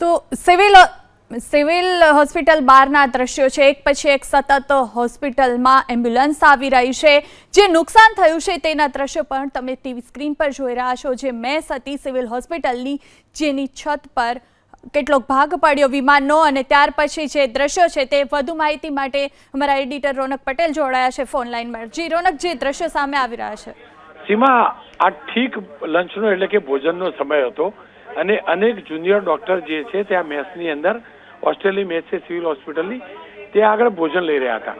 તો civil civil hospital બહારના દ્રશ્યો છે. એક પછી એક સતત હોસ્પિટલમાં એમ્બ્યુલન્સ આવી રહી છે. જે નુકસાન થયું છે તેના દ્રશ્યો પણ તમે ટીવી સ્ક્રીન પર જોઈ રહ્યા છો. જે મેસ હતી સિવિલ હોસ્પિટલની, જેની છત પર કેટલોક ભાગ પડ્યો વિમાનનો અને ત્યાર પછી જે દ્રશ્યો છે તે વધુ માહિતી માટે અમારા એડિટર રોનક પટેલ જોડાયા છે ફોન લાઈનમાં જી, રોનક, જે દ્રશ્યો સામે આવી રહ્યા છે? સીમા, આ ઠીક લંચનો એટલે કે ભોજનનો સમય હતો. અને અનેક જુનિયર ડોક્ટર જે છે તે આ મેસની અંદર ઓસ્ટ્રેલિયા મેસ છે સિવિલ હોસ્પિટલની તે આગળ ભોજન લઈ રહ્યા હતા.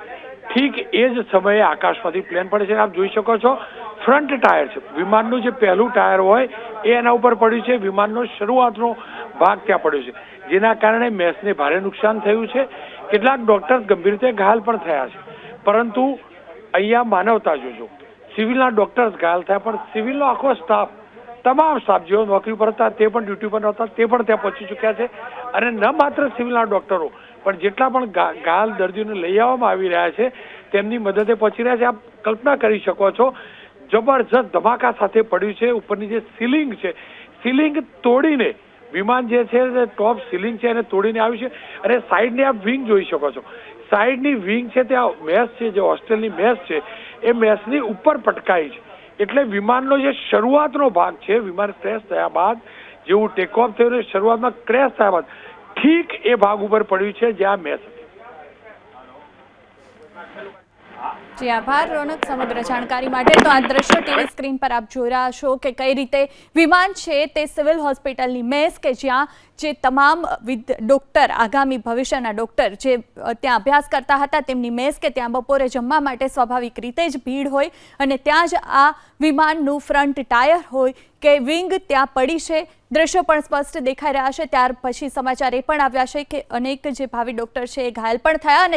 ઠીક એ જ સમયે આકાશમાંથી પ્લેન પડે છે આપ જોઈ શકો છો, ફ્રન્ટ ટાયર છે. વિમાનનું જે પહેલું ટાયર હોય એ એના ઉપર પડ્યું છે. વિમાનનો શરૂઆતનો ભાગ ત્યાં પડ્યો છે. જેના કારણે મેસને ભારે નુકસાન થયું છે. કેટલાક ડોક્ટર ગંભીર રીતે ઘાયલ પણ થયા છે. પરંતુ અહીંયા માનવતા જોજો. સિવિલના ડોક્ટર્સ ઘાયલ થયા, પણ સિવિલનો આખો સ્ટાફ તમામ સ્ટાફ નોકરી પર હતા, તે પણ ડ્યુટી પર હતા તે પણ ત્યાં પહોંચી ચૂક્યા છે. અને ન માત્ર સિવિલના ડોક્ટરો પણ જેટલા પણ ઘાયલ દર્દીઓને લઈ આવવામાં આવી રહ્યા છે, તેમની મદદે પહોંચી રહ્યા છે. આપ કલ્પના કરી શકો છો, જબરજસ્ત ધમાકા સાથે પડ્યું છે. ઉપરની જે સીલિંગ છે સીલિંગ તોડીને, વિમાન જે છે, તે ટોપ સીલિંગ છે, એને તોડીને આવ્યું છે. અને સાઈડની આપ વિંગ જોઈ શકો છો. સાઈડની વિંગ છે, ત્યાં મેસ છે, જે હોસ્ટેલની મેસ છે, એ મેસની ઉપર પટકાઈ છે. એટલે વિમાનનો જે શરૂઆતનો ભાગ છે, વિમાન ક્રેશ થયા બાદ જેવું ટેક ઓફ થયું શરૂઆતમાં ક્રેશ થયા બાદ, ઠીક એ ભાગ ઉપર પડ્યું છે જ્યાં મેસ હતી જી, આભાર, રોનક. સમગ્ર જાણકારી માટે તો આ દ્રશ્યો ટીવી સ્ક્રીન પર આપ જોઈ રહ્યા છો કે કઈ રીતે વિમાન છે તે સિવિલ હોસ્પિટલની મેસ કે જ્યાં જે તમામ ડોક્ટર, આગામી ભવિષ્યના ડોક્ટર જે ત્યાં અભ્યાસ કરતા હતા તેમની મેસ કે ત્યાં બપોરે જમવા માટે સ્વાભાવિક રીતે જ ભીડ હોય અને ત્યાં જ આ વિમાનનું ફ્રન્ટ ટાયર હોય કે વિંગ ત્યાં પડી છે. દ્રશ્યો પણ સ્પષ્ટ દેખાઈ રહ્યા છે. ત્યાર પછી સમાચાર એ પણ આવ્યા છે કે અનેક જે ભાવિ ડોક્ટર છે એ ઘાયલ પણ થયા અને